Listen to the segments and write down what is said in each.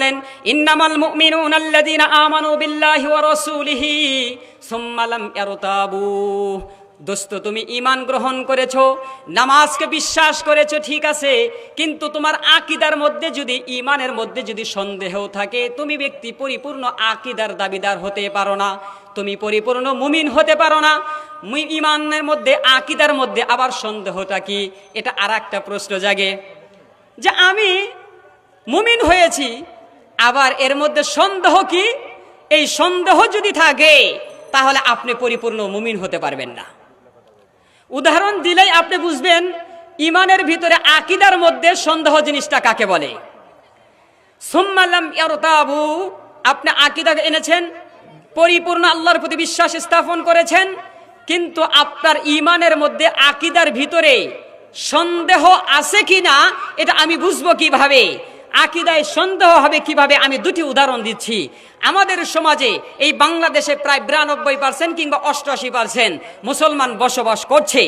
বলেন, ইন্নামাল মুমিনুন আল্লাযীনা আমানু বিল্লাহি ওয়া রাসূলিহি সুম্মা লাম দোস্ত, তুমি ইমান গ্রহণ করেছ, নামাজকে বিশ্বাস করেছ, ঠিক আছে, কিন্তু তোমার আকিদার মধ্যে যদি ইমানের মধ্যে যদি সন্দেহ থাকে, তুমি ব্যক্তি পরিপূর্ণ আকিদার দাবিদার হতে পারো না। তুমি পরিপূর্ণ মুমিন হতে পারো না। ইমানের মধ্যে, আকিদার মধ্যে আবার সন্দেহটা কি? এটা আর একটা প্রশ্ন জাগে। যে আমি মুমিন হয়েছি আবার এর মধ্যে সন্দেহ কি? এই সন্দেহ যদি থাকে, তাহলে আপনি পরিপূর্ণ মুমিন হতে পারবেন না। উদাহরণ দিলেই আপনি বুঝবেন ইমানের ভিতরে আকিদার মধ্যে সন্দেহ জিনিসটা কাকে বলে? সুম্মাল্লাম ইয়ারতাবু, আপনি আকিদা এনেছেন, পরিপূর্ণ আল্লাহর প্রতি বিশ্বাস স্থাপন করেছেন, কিন্তু আপনার ইমানের মধ্যে আকিদার ভিতরে সন্দেহ আছে কি না এটা আমি বুঝব কীভাবে? আকিদায় সন্দেহ হবে কীভাবে আমি দুটি উদাহরণ দিচ্ছি। আমাদের সমাজে এই বাংলাদেশে প্রায় বিরানব্বই পার্সেন্ট কিংবা অষ্টআশি পার্সেন্ট মুসলমান বসবাস করছে।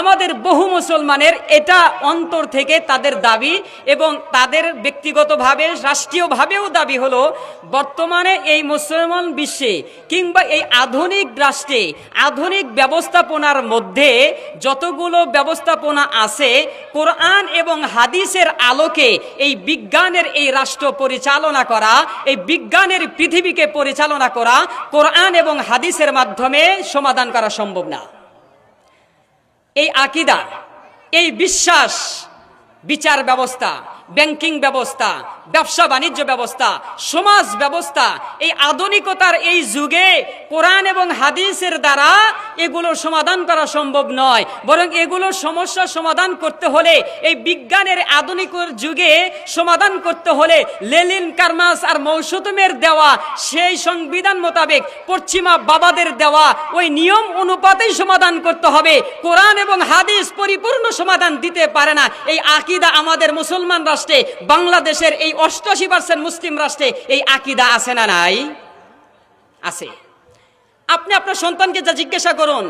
আমাদের বহু মুসলমানের এটা অন্তর থেকে তাদের দাবি এবং তাদের ব্যক্তিগতভাবে, রাষ্ট্রীয়ভাবেও দাবি হলো, বর্তমানে এই মুসলমান বিশ্বে কিংবা এই আধুনিক রাষ্ট্রে আধুনিক ব্যবস্থাপনার মধ্যে যতগুলো ব্যবস্থাপনা আছে, কোরআন এবং হাদিসের আলোকে এই বিজ্ঞানের এই রাষ্ট্র পরিচালনা করা, এই বিজ্ঞানের পৃথিবীকে পরিচালনা করা কোরআন এবং হাদিসের মাধ্যমে সমাধান করা সম্ভব না। এই আকিদা, এই বিশ্বাস, বিচার ব্যবস্থা ব্যাংকিং ব্যবস্থা, ব্যবসা বাণিজ্য ব্যবস্থা, সমাজ ব্যবস্থা, এই আধুনিকতার এই যুগে কোরআন এবং হাদিসের দ্বারা এগুলোর সমাধান করা সম্ভব নয়। বরং এগুলোর সমস্যার সমাধান করতে হলে, এই বিজ্ঞানের আধুনিক যুগে সমাধান করতে হলে লেলিন, কারমাস আর মৌসুমের দেওয়া, সেই সংবিধান মোতাবেক পশ্চিমা বাবাদের দেওয়া, ওই নিয়ম অনুপাতেই সমাধান করতে হবে। কোরআন এবং হাদিস পরিপূর্ণ সমাধান দিতে পারে না। এই আকিদা আমাদের মুসলমান রাষ্ট্রে, বাংলাদেশের এই অষ্টাশি পার্সেন্ট মুসলিম রাষ্ট্রে এই আকিদা আছে না নাই? আছে। আপনি আপনার সন্তানকে যা জিজ্ঞাসা করুন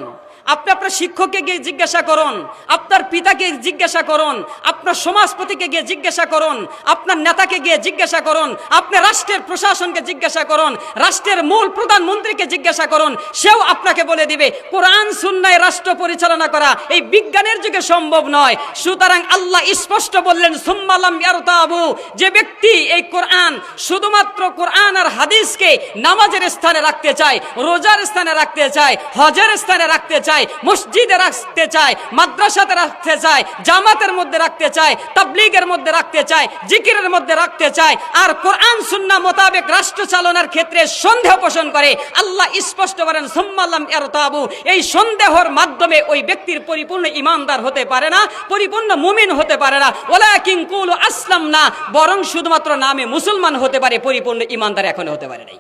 আপনি আপনার শিক্ষককে গিয়ে জিজ্ঞাসা করুন, আপনার পিতাকে জিজ্ঞাসা করুন, আপনার সমাজপতিকে গিয়ে জিজ্ঞাসা করুন, আপনার নেতাকে গিয়ে জিজ্ঞাসা করুন আপনি রাষ্ট্রের প্রশাসনকে জিজ্ঞাসা করুন, রাষ্ট্রের মূল প্রধানমন্ত্রীকে জিজ্ঞাসা করুন, সেও আপনাকে বলে দিবে, কোরআন, সুন্নায় রাষ্ট্র পরিচালনা করা এই বিজ্ঞানের যুগে সম্ভব নয়। সুতরাং আল্লাহ স্পষ্ট বললেন সুম্মালাম ইয়ারতাবু, যে ব্যক্তি এই কোরআন, শুধুমাত্র কোরআন আর হাদিসকে নামাজের স্থানে রাখতে চায়, রোজার স্থানে রাখতে চায়, হজের স্থানে রাখতে চায় মসজিদে রাখতে চায়, মাদ্রাসাতে রাখতে চায়, জামাতের মধ্যে রাখতে চায়, তাবলিগের মধ্যে রাখতে চায়, জিকিরের মধ্যে রাখতে চায়, আর কোরআন সুন্না মোতাবেক রাষ্ট্র চালনার ক্ষেত্রে সন্দেহ পোষণ করে। আল্লাহ স্পষ্ট করেন সুম্মাল্লাম ইয়ারতাবু। এই সন্দেহর মাধ্যমে ওই ব্যক্তির পরিপূর্ণ ইমানদার হতে পারে না, পরিপূর্ণ মুমিন হতে পারে না। ওলা কিংকুল আসলাম না বরং শুধুমাত্র নামে মুসলমান হতে পারে, পরিপূর্ণ ইমানদার এখনও হতে পারে নাই।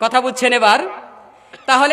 কথা বুঝছেন এবার? তাহলে